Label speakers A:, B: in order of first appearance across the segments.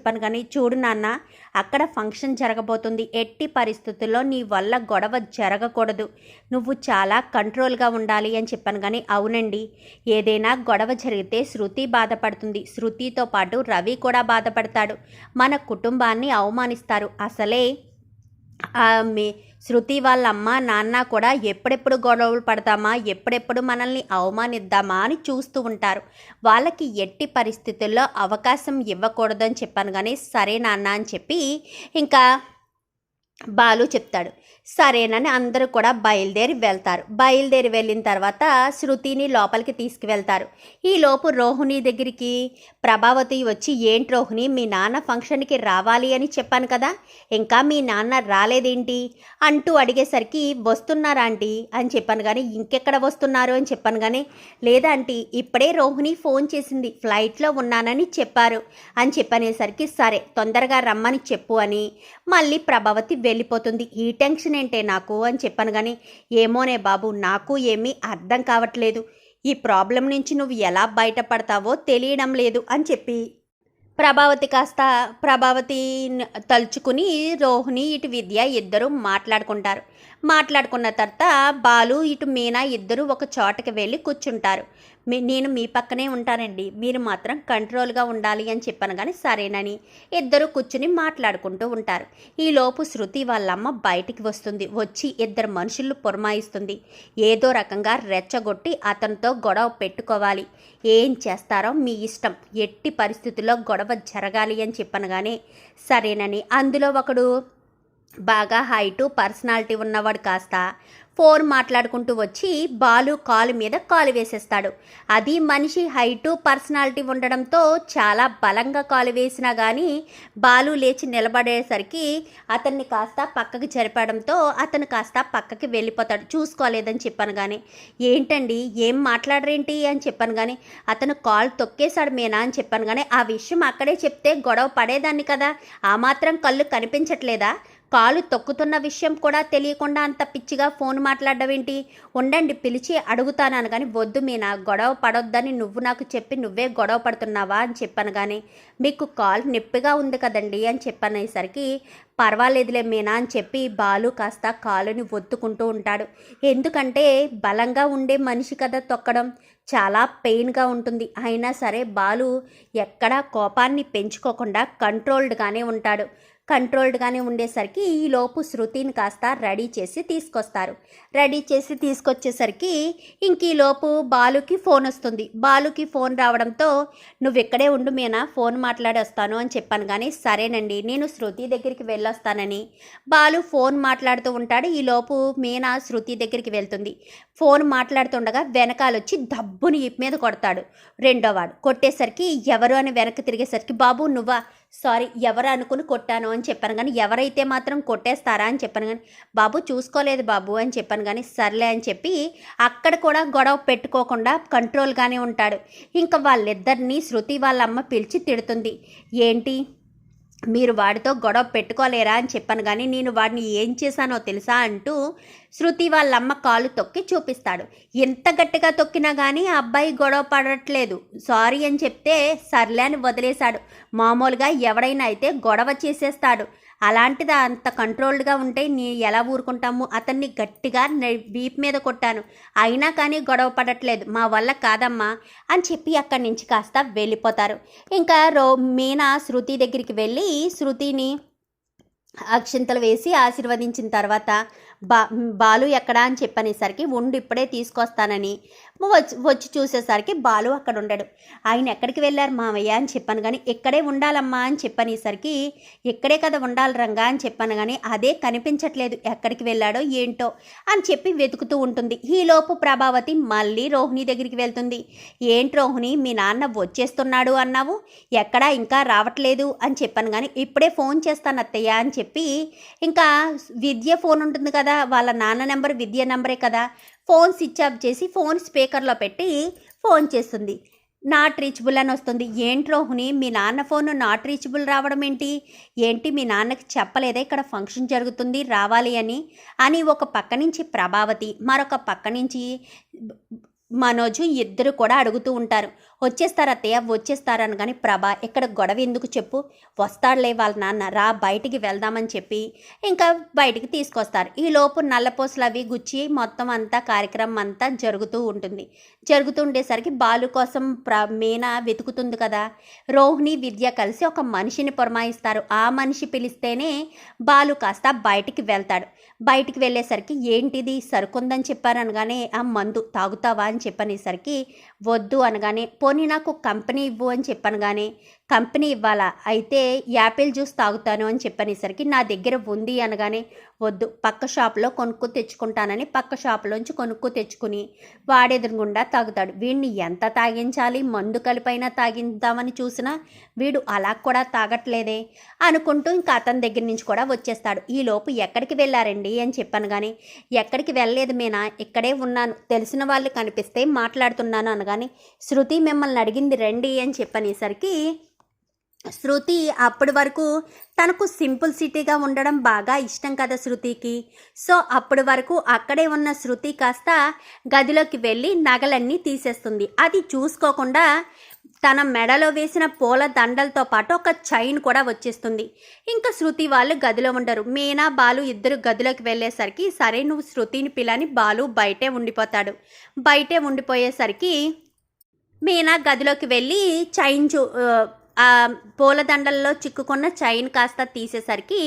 A: చెప్పాను కానీ చూడు నాన్న అక్కడ ఫంక్షన్ జరగబోతుంది. ఎట్టి పరిస్థితుల్లో నీ వల్ల గొడవ జరగకూడదు. నువ్వు చాలా కంట్రోల్గా ఉండాలి అని చెప్పాను కానీ అవునండి. ఏదైనా గొడవ జరిగితే శృతి బాధపడుతుంది. శృతితో పాటు రవి కూడా బాధపడతాడు. మన కుటుంబాన్ని అవమానిస్తారు. అసలే మీ శృతి వాళ్ళ అమ్మ నాన్న కూడా ఎప్పుడెప్పుడు గొడవలు పడతామా ఎప్పుడెప్పుడు మనల్ని అవమానిద్దామా అని చూస్తూ ఉంటారు. వాళ్ళకి ఎట్టి పరిస్థితుల్లో అవకాశం ఇవ్వకూడదని చెప్పాను కానీ సరే నాన్న అని చెప్పి ఇంకా బాలు చెప్తాడు. సరేనని అందరూ కూడా బయలుదేరి వెళ్తారు. బయలుదేరి వెళ్ళిన తర్వాత శృతిని లోపలికి తీసుకువెళ్తారు. ఈ లోపు రోహిణి దగ్గరికి ప్రభావతి వచ్చి ఏంటి రోహిణి మీ నాన్న ఫంక్షన్కి రావాలి అని చెప్పాను కదా ఇంకా మీ నాన్న రాలేదేంటి? అంటూ అడిగేసరికి వస్తున్నారా ఆంటీ? అని చెప్పాను కానీ ఇంకెక్కడ వస్తున్నారు? అని చెప్పాను కానీ లేదా ఆంటీ ఇప్పుడే రోహిణి ఫోన్ చేసింది ఫ్లైట్లో ఉన్నానని చెప్పారు. అని చెప్పనేసరికి సరే తొందరగా రమ్మని చెప్పు అని మళ్ళీ ప్రభావతి వెళ్ళిపోతుంది. ఈ టెన్షన్ ఏంటే నాకు అని చెప్పాను కానీ ఏమోనే బాబు నాకు ఏమీ అర్థం కావట్లేదు. ఈ ప్రాబ్లం నుంచి నువ్వు ఎలా బయటపడతావో తెలియడం లేదు అని చెప్పి ప్రభావతి కాస్త ప్రభావతి తలుచుకుని రోహిణి ఇటు విద్య ఇద్దరు మాట్లాడుకుంటారు. మాట్లాడుకున్న తర్వాత బాలు ఇటు మీనా ఇద్దరు ఒక చోటకి వెళ్ళి కూర్చుంటారు. మీ నేను మీ పక్కనే ఉంటానండి. మీరు మాత్రం కంట్రోల్గా ఉండాలి అని చెప్పాను కానీ సరేనని ఇద్దరు కూర్చుని మాట్లాడుకుంటూ ఉంటారు. ఈలోపు శృతి వాళ్ళమ్మ బయటికి వస్తుంది. వచ్చి ఇద్దరు మనుషులు పురమాయిస్తుంది. ఏదో రకంగా రెచ్చగొట్టి అతనితో గొడవ పెట్టుకోవాలి. ఏం చేస్తారో మీ ఇష్టం. ఎట్టి పరిస్థితుల్లో గొడవ జరగాలి అని చెప్పనగానే కానీ సరేనని. అందులో ఒకడు బాగా హైటు పర్సనాలిటీ ఉన్నవాడు కాస్త ఫోన్ మాట్లాడుకుంటూ వచ్చి బాలు కాలు మీద కాలు వేసేస్తాడు. అది మనిషి హైటు పర్సనాలిటీ ఉండడంతో చాలా బలంగా కాలు వేసినా కానీ బాలు లేచి నిలబడేసరికి అతన్ని కాస్త పక్కకి జరిపడంతో అతను కాస్త పక్కకి వెళ్ళిపోతాడు. చూసుకోలేదని చెప్పాను కానీ ఏంటండి? ఏం మాట్లాడరేంటి అని చెప్పాను కానీ అతను కాల్ తొక్కేశాడు మేనా అని చెప్పాను కానీ ఆ విషయం అక్కడే చెప్తే గొడవ పడేదాన్ని కదా. ఆ మాత్రం కళ్ళు కనిపించట్లేదా? కాలు తొక్కుతున్న విషయం కూడా తెలియకుండా అంత పిచ్చిగా ఫోన్ మాట్లాడడం ఏంటి ఉండండి పిలిచి అడుగుతాను కానీ వద్దు మీనా గొడవ పడొద్దని నువ్వు నాకు చెప్పి నువ్వే గొడవ పడుతున్నావా అని చెప్పాను కానీ మీకు కాల్ నొప్పిగా ఉంది కదండి అని చెప్పనేసరికి పర్వాలేదులే మీనా అని చెప్పి బాలు కాస్త కాలుని ఒత్తుకుంటూ ఉంటాడు. ఎందుకంటే బలంగా ఉండే మనిషి కదా తొక్కడం. చాలా పెయిన్గా ఉంటుంది. అయినా సరే బాలు ఎక్కడా కోపాన్ని పెంచుకోకుండా కంట్రోల్డ్గానే ఉంటాడు. కంట్రోల్డ్గానే ఉండేసరికి ఈలోపు శృతిని కాస్త రెడీ చేసి తీసుకొస్తారు. రెడీ చేసి తీసుకొచ్చేసరికి ఇంక ఈలోపు బాలుకి ఫోన్ వస్తుంది. బాలుకి ఫోన్ రావడంతో నువ్వు ఇక్కడే ఉండు మీనా ఫోన్ మాట్లాడొస్తాను అని చెప్పాను కానీ సరేనండి నేను శృతి దగ్గరికి వెళ్ళొస్తానని. బాలు ఫోన్ మాట్లాడుతూ ఉంటాడు. ఈలోపు మీనా శృతి దగ్గరికి వెళ్తుంది. ఫోన్ మాట్లాడుతుండగా వెనకాలొచ్చి దబ్బుని ఇప్ మీద కొడతాడు రెండోవాడు. కొట్టేసరికి ఎవరు అని వెనక్కి తిరిగేసరికి బాబు నువ్వా సారీ ఎవరు అనుకుని కొట్టాను అని చెప్పాను కానీ ఎవరైతే మాత్రం కొట్టేస్తారా అని చెప్పాను కానీ బాబు చూసుకోలేదు బాబు అని చెప్పాను కానీ సర్లే అని చెప్పి అక్కడ కూడా గొడవ పెట్టుకోకుండా కంట్రోల్గానే ఉంటాడు. ఇంకా వాళ్ళిద్దరినీ శృతి వాళ్ళ అమ్మ పిలిచి తిడుతుంది. ఏంటి? మీరు వాడితో గొడవ పెట్టుకోలేరా అని చెప్పాను కానీ నేను వాడిని ఏం చేశానో తెలుసా అంటూ శృతి వాళ్ళ అమ్మ కాలు తొక్కి చూపిస్తాడు. ఎంత గట్టిగా తొక్కినా కానీ ఆ అబ్బాయి గొడవ పడట్లేదు. సారీ అని చెప్తే సర్లే అని వదిలేశాడు. మామూలుగా ఎవడైనా అయితే గొడవ చేసేస్తాడు. అలాంటిది అంత కంట్రోల్డ్గా ఉంటే నీ ఎలా ఊరుకుంటాము? అతన్ని గట్టిగా వీప్ మీద కొట్టాను. అయినా కానీ గొడవ పడట్లేదు. మా వల్ల కాదమ్మా అని చెప్పి అక్కడి నుంచి కాస్త వెళ్ళిపోతారు. ఇంకా రో మీనా శృతి దగ్గరికి వెళ్ళి శృతిని అక్షింతలు వేసి ఆశీర్వదించిన తర్వాత బా బాలు ఎక్కడా అని చెప్పనేసరికి ఉండు ఇప్పుడే తీసుకొస్తానని. వచ్చి వచ్చి చూసేసరికి బాలు అక్కడ ఉండడు. ఆయన ఎక్కడికి వెళ్ళారు మావయ్య అని చెప్పాను. కానీ ఇక్కడే ఉండాలమ్మా? అని చెప్పనేసరికి ఇక్కడే కదా ఉండాలి రంగా? అని చెప్పాను. కానీ అదే కనిపించట్లేదు. ఎక్కడికి వెళ్ళాడో ఏంటో? అని చెప్పి వెతుకుతూ ఉంటుంది. ఈలోపు ప్రభావతి మళ్ళీ రోహిణి దగ్గరికి వెళ్తుంది. ఏంటి రోహిణి మీ నాన్న వచ్చేస్తున్నాడు అన్నావు? ఎక్కడా ఇంకా రావట్లేదు? అని చెప్పాను. కానీ ఇప్పుడే ఫోన్ చేస్తాను అత్తయ్య అని చెప్పి ఇంకా విద్య ఫోన్ ఉంటుంది కదా వాళ్ళ నాన్న నెంబర్ విద్య నెంబరే కదా ఫోన్ స్విచ్ ఆఫ్ చేసి ఫోన్ స్పీకర్లో పెట్టి ఫోన్ చేస్తుంది. నాట్ రీచబుల్ అని వస్తుంది. ఏంటి రోహిణి మీ నాన్న ఫోన్ నాట్ రీచబుల్ రావడం ఏంటి? ఏంటి మీ నాన్నకి చెప్పలేదా ఇక్కడ ఫంక్షన్ జరుగుతుంది రావాలి అని? అని ఒక పక్క నుంచి ప్రభావతి మరొక పక్క నుంచి మనోజు ఇద్దరు కూడా అడుగుతూ ఉంటారు. వచ్చేస్తారు అత్తయ్య? వచ్చేస్తారు అనగాని ప్రభ ఇక్కడ గొడవ ఎందుకు చెప్పు? వస్తాడులే వాళ్ళ నాన్న రా బయటికి వెళ్దామని చెప్పి ఇంకా బయటికి తీసుకొస్తారు. ఈ లోపు నల్లపూసలు అవి గుచ్చి మొత్తం అంతా కార్యక్రమం అంతా జరుగుతూ ఉంటుంది. జరుగుతూ ఉండేసరికి బాలు కోసం ప్ర మీనా వెతుకుతుంది కదా? రోహిణి విద్య కలిసి ఒక మనిషిని పురమాయిస్తారు. ఆ మనిషి పిలిస్తేనే బాలు కాస్త బయటికి వెళ్తాడు. బయటికి వెళ్ళేసరికి ఏంటిది? సరుకుందని చెప్పారనగానే ఆ మందు తాగుతావా? అని చెప్పనేసరికి వద్దు అనగానే పోనీ నాకు కంపెనీ ఇవ్వు అని చెప్పనగానే కంపెనీ ఇవ్వాలా? అయితే యాపిల్ జ్యూస్ తాగుతాను అని చెప్పనేసరికి నా దగ్గర ఉంది అనగానే వద్దు పక్క షాప్లో కొనుక్కు తెచ్చుకుంటానని పక్క షాప్లోంచి కొనుక్కు తెచ్చుకుని వాడెదురుగుండా తాగుతాడు. వీడిని ఎంత తాగించాలి? మందు కలిపైనా తాగిద్దామని చూసినా వీడు అలా కూడా తాగట్లేదే? అనుకుంటూ ఇంకా అతని దగ్గర నుంచి కూడా వచ్చేస్తాడు. ఈలోపు ఎక్కడికి వెళ్ళారండి? అని చెప్పాను కానీ ఎక్కడికి వెళ్ళలేదు మీనా ఇక్కడే ఉన్నాను. తెలిసిన వాళ్ళు కనిపిస్తే మాట్లాడుతున్నాను అనగానే శృతి మిమ్మల్ని అడిగింది రండి అని చెప్పనేసరికి శృతి అప్పటి వరకు తనకు సింపుల్ సిటీగా ఉండడం బాగా ఇష్టం కదా శృతికి. సో అప్పటి వరకు అక్కడే ఉన్న శృతి కాస్త గదిలోకి వెళ్ళి నగలన్నీ తీసేస్తుంది. అది చూసుకోకుండా తన మెడలో వేసిన పూల దండలతో పాటు ఒక చైన్ కూడా వచ్చేస్తుంది. ఇంకా శృతి వాళ్ళు గదిలో ఉండరు. మీనా బాలు ఇద్దరు గదిలోకి వెళ్ళేసరికి సరే నువ్వు శృతిని పిలని బాలు బయటే ఉండిపోతాడు. బయటే ఉండిపోయేసరికి మీనా గదిలోకి వెళ్ళి చైన్ చూ ఆ పూలదండల్లో చిక్కుకున్న చైన్ కాస్త తీసేసరికి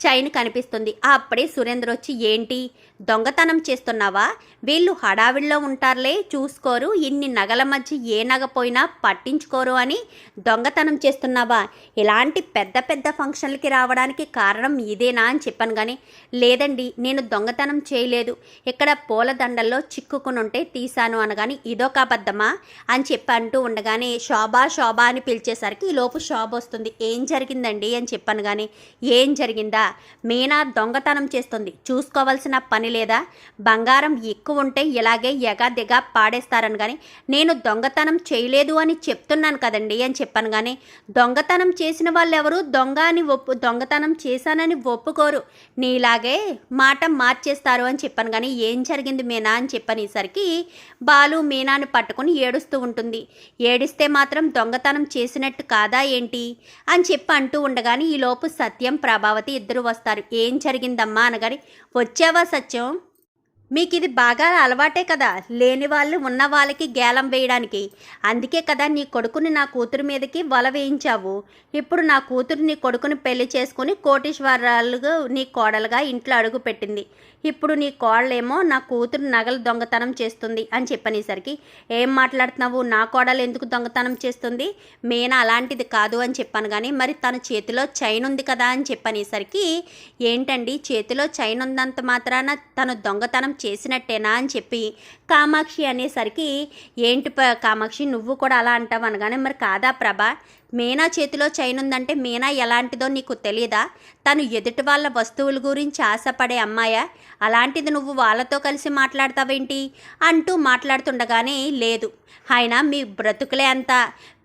A: చైన్ కనిపిస్తుంది. అప్పుడే సురేంద్ర వచ్చి ఏంటి? దొంగతనం చేస్తున్నావా? వీళ్ళు హడావిడిలో ఉంటారులే చూసుకోరు. ఇన్ని నగల మధ్య ఏ నగ పోయినా పట్టించుకోరు అని దొంగతనం చేస్తున్నావా? ఇలాంటి పెద్ద పెద్ద ఫంక్షన్లకి రావడానికి కారణం ఇదేనా అని చెప్పాను కానీ లేదండి నేను దొంగతనం చేయలేదు. ఇక్కడ పూలదండల్లో చిక్కుకుని ఉంటే తీశాను అనగాని ఇదొక అబద్ధమా? అని చెప్పి అంటూ ఉండగానే శోభా శోభా అని పిలిచేసరికి లోపు షాబ్ వస్తుంది. ఏం జరిగిందండి అని చెప్పాను కానీ ఏం జరిగిందా? మీనా దొంగతనం చేస్తుంది. చూసుకోవాల్సిన పని లేదా? బంగారం ఎక్కువ ఉంటే ఇలాగే ఎగాదిగా పాడేస్తారని కానీ నేను దొంగతనం చేయలేదు అని చెప్తున్నాను కదండి అని చెప్పాను కానీ దొంగతనం చేసిన వాళ్ళెవరు దొంగ అని ఒప్పు దొంగతనం చేశానని ఒప్పుకోరు. నీలాగే మాట మార్చేస్తారు అని చెప్పాను కానీ ఏం జరిగింది మీనా అని చెప్పనేసరికి బాలు మీనాని పట్టుకుని ఏడుస్తూ ఉంటుంది. ఏడిస్తే మాత్రం దొంగతనం చేసినట్టు కాదు. ఏంటి? అని చెప్పి అంటూ ఉండగానే ఈ లోపు సత్యం ప్రభావతి ఇద్దరు వస్తారు. ఏం జరిగిందమ్మా అనగాని వచ్చావా సత్యం? మీకు ఇది బాగా అలవాటే కదా లేని వాళ్ళు ఉన్న వాళ్ళకి గేలం వేయడానికి. అందుకే కదా నీ కొడుకుని నా కూతురు మీదకి వల వేయించావు. ఇప్పుడు నా కూతురు నీ కొడుకుని పెళ్ళి చేసుకుని కోటీశ్వరాలుగా నీ కోడలుగా ఇంట్లో అడుగు పెట్టింది. ఇప్పుడు నీ కోడలేమో నా కూతురు నగలు దొంగతనం చేస్తుంది అని చెప్పనేసరికి ఏం మాట్లాడుతున్నావు? నా కోడలు ఎందుకు దొంగతనం చేస్తుంది? మేనా అలాంటిది కాదు అని చెప్పాను కానీ మరి తన చేతిలో చైన్ ఉంది కదా అని చెప్పనేసరికి ఏంటండి? చేతిలో చైన్ ఉన్నంత మాత్రాన తను దొంగతనం చేసినట్టేనా అని చెప్పి కామాక్షి అనేసరికి ఏంటి ప- కామాక్షి నువ్వు కూడా అలా అంటావు అనగానే మరి కాదా ప్రభా మీనా చేతిలో చైన్ ఉందంటే మీనా ఎలాంటిదో నీకు తెలియదా తను ఎదుటి వాళ్ళ వస్తువుల గురించి ఆశపడే అమ్మాయ? అలాంటిది నువ్వు వాళ్ళతో కలిసి మాట్లాడతావేంటి? అంటూ మాట్లాడుతుండగానే లేదు. ఆయన మీ బ్రతుకులే అంత.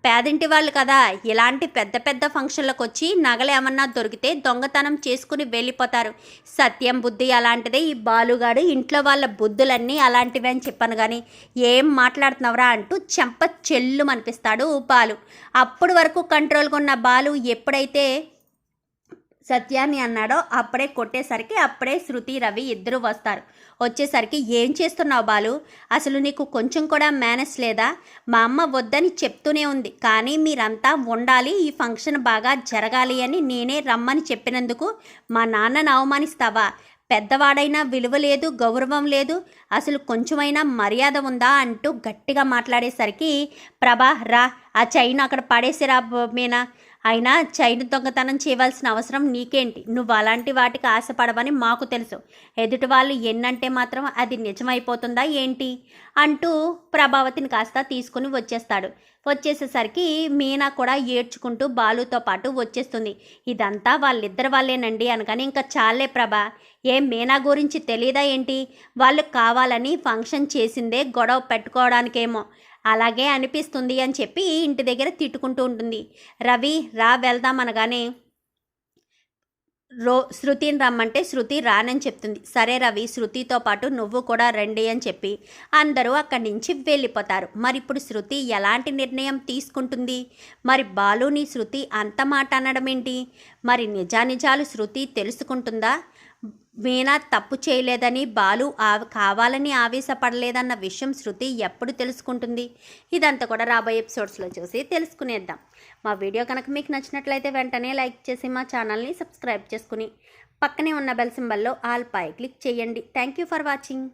A: పేదింటి వాళ్ళు కదా ఇలాంటి పెద్ద పెద్ద ఫంక్షన్లకు వచ్చి నగలు ఏమన్నా దొరికితే దొంగతనం చేసుకుని వెళ్ళిపోతారు. సత్యం బుద్ధి అలాంటిదే ఈ బాలుగాడు ఇంట్లో వాళ్ళ బుద్ధులన్నీ అలాంటివే అని చెప్పాను కానీ ఏం మాట్లాడుతున్నావురా అంటూ చెంప చెల్లు అనిపిస్తాడు బాలు. అప్పుడు వరకు కంట్రోల్గా ఉన్న బాలు ఎప్పుడైతే సత్యాన్ని అన్నాడో అప్పుడే కొట్టేసరికి అప్పుడే శృతి రవి ఇద్దరు వస్తారు. వచ్చేసరికి ఏం చేస్తున్నావు బాలు? అసలు నీకు కొంచెం కూడా మేనేజ్ లేదా? మా అమ్మ వద్దని చెప్తూనే ఉంది. కానీ మీరంతా ఉండాలి ఈ ఫంక్షన్ బాగా జరగాలి అని నేనే రమ్మని చెప్పినందుకు మా నాన్నను అవమానిస్తావా? పెద్దవాడైనా విలువ లేదు గౌరవం లేదు అసలు కొంచెమైనా మర్యాద ఉందా అంటూ గట్టిగా మాట్లాడేసరికి ప్రభా రా ఆ చైన్ అక్కడ పడేసిరా మీనా. అయినా చైన్ దొంగతనం చేయవలసిన అవసరం నీకేంటి? నువ్వు అలాంటి వాటికి ఆశపడవని మాకు తెలుసు. ఎదుటి వాళ్ళు ఎన్నంటే మాత్రం అది నిజమైపోతుందా ఏంటి? అంటూ ప్రభావతిని కాస్త తీసుకుని వచ్చేస్తాడు. వచ్చేసేసరికి మీనా కూడా ఏడ్చుకుంటూ బాలుతో పాటు వచ్చేస్తుంది. ఇదంతా వాళ్ళిద్దరు వాళ్ళేనండి అనగానే ఇంకా చాలే ప్రభా. ఏం మీనా గురించి తెలియదా ఏంటి? వాళ్ళు కావాలని ఫంక్షన్ చేసిందే గొడవ పెట్టుకోవడానికేమో. అలాగే అనిపిస్తుంది అని చెప్పి ఇంటి దగ్గర తిట్టుకుంటూ ఉంటుంది. రవి రా వెళ్దాం అనగానే రో శృతిని రమ్మంటే శృతి రానని చెప్తుంది. సరే రవి శృతితో పాటు నువ్వు కూడా రండి అని చెప్పి అందరూ అక్కడి నుంచి వెళ్ళిపోతారు. మరి ఇప్పుడు శృతి ఎలాంటి నిర్ణయం తీసుకుంటుంది? మరి బాలుని శృతి అంత మాట అనడం ఏంటి మరి నిజానిజాలు శృతి తెలుసుకుంటుందా? మీనా తప్పు చేయలేదని బాలు కావాలని ఆవేశపడలేదన్న విషయం శృతి ఎప్పుడు తెలుసుకుంటుంది? ఇదంతా కూడా రాబోయే ఎపిసోడ్స్లో చూసి తెలుసుకునేద్దాం. మా వీడియో కనుక మీకు నచ్చినట్లయితే వెంటనే లైక్ చేసి మా ఛానల్ని సబ్స్క్రైబ్ చేసుకుని పక్కనే ఉన్న బెల్ సింబల్లో ఆల్ పై క్లిక్ చేయండి. Thank you for watching.